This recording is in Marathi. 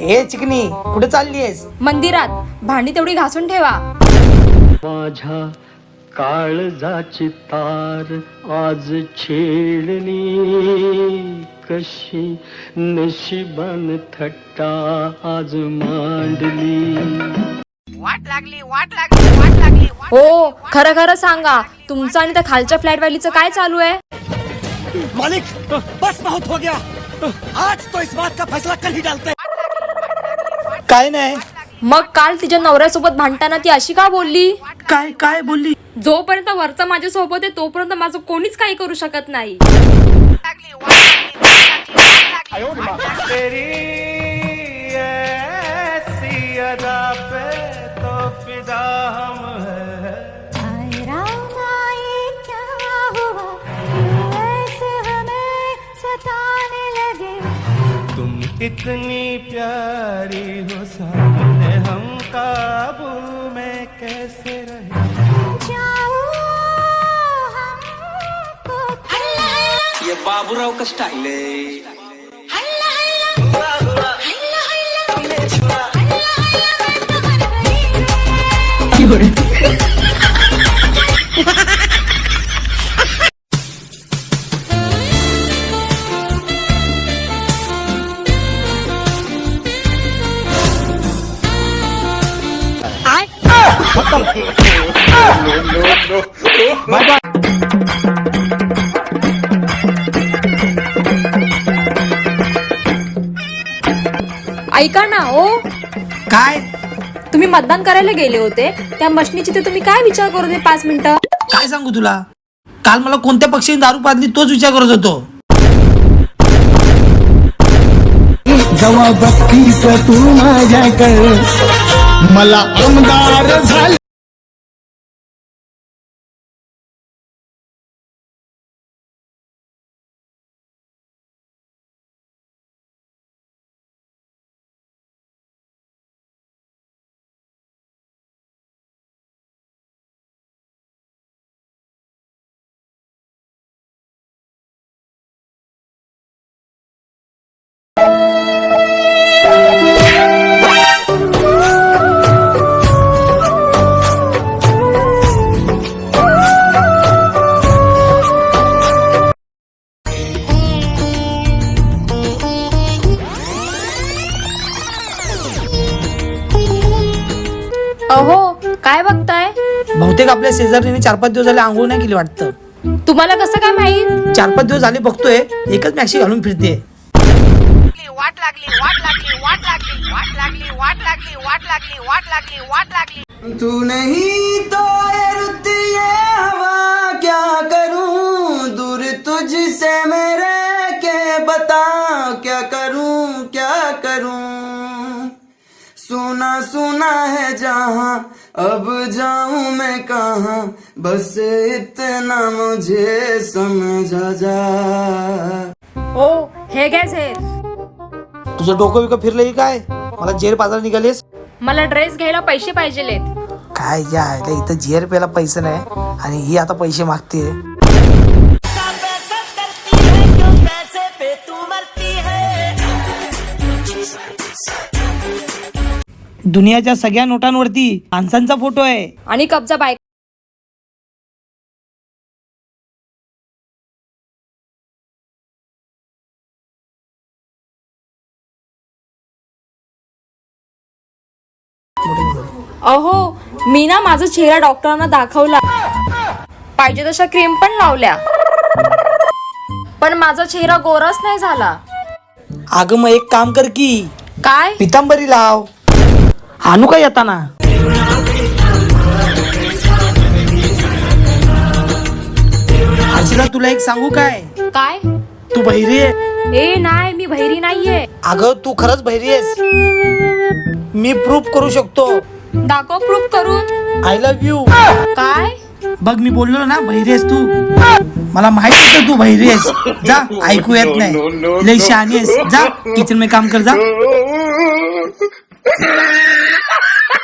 ए चिकनी कुठे चाललीयस मंदिरात. भांडी तेवढी घासून ठेवा. माझ्या काळजाची तार आज छेडली. कशी नशिबान थट्टा आज मांडली. हो खरं खरं सांगा तुमचं आणि त्या खालच्या फ्लॅट वालीचं काय चालू आहे? मालिक बस बहुत हो गया. आज तो इस बात का फैसला कल ही डालते. हैं काय नाही. मग काल तिच्या नवऱ्यासोबत भांडताना ती अशी का बोलली? काय काय बोलली? जोपर्यंत वरचा माझ्या सोबत आहे तोपर्यंत माझं कोणीच काही करू शकत नाही. तुम इतनी प्यारी हो सामने हम काबू में कैसे रहे? ये बाबूराव का स्टाइल है। ऐका ना ओ. काय? तुम्ही मतदान करायला गेले होते. त्या मशनीची ते तुम्ही काय विचार करू दे पाच मिनिटं? काय सांगू तुला? काल मला कोणत्या पक्षीने दारू पाजली तोच विचार करत होतो. बघतीस तू माझ्याकडे. मला आमदार झाले. अहो काय बघताय? बहुतेक आपल्या शेजारीने चार पाच दिवस झाले आंघोळ नाही केली वाटतं. तुम्हाला कसं काय माहीत? चार पाच दिवस झाले बघतोय एकच मॅक्सी घालून फिरते वाट लागली वाट लागली वाट लागली वाट लागली वाट लागली वाट लागली वाट लागली वाट लागली तू नहीं तो सुना है जहां अब जाऊं मैं कहां? बस इतना मुझे समझा जा। ओ हे झेर तुझं डोकं विकं फिरलंय काय? मला जेर बाजार निघालीस? मला ड्रेस घ्यायला पैसे पाहिजेलेत. काय या आयला इथं जेर प्यायला पैसे नाही आणि ही आता पैसे मागते दुनियाच्या सगळ्या नोटांवरती माणसांचा फोटो आहे. आणि कब्जा बाय अहो मी ना माझा चेहरा डॉक्टरांना दाखवला. पाहिजे तशा क्रीम पण लावल्या. पण माझा चेहरा गोराच नाही झाला. अगं मग एक काम कर की काय? पितांबरी लाव. आणू काय येताना? हर्षिला तुला एक सांगू काय? काय? तू बहिरी आहे? ए नाही मी बहिरी नाहीये. अगं तू खरंच बहिरी आहेस. मी प्रूफ करू शकतो. दाखव प्रूफ करून. आय लव्ह यू काय? बघ मी बोललो ना बहिरी आहेस तू. मला माहीत होतं तू बहिरी आहेस. जा ऐकू येत नाही. लय शहाणी आहेस. जा किचनमध्ये काम कर जा.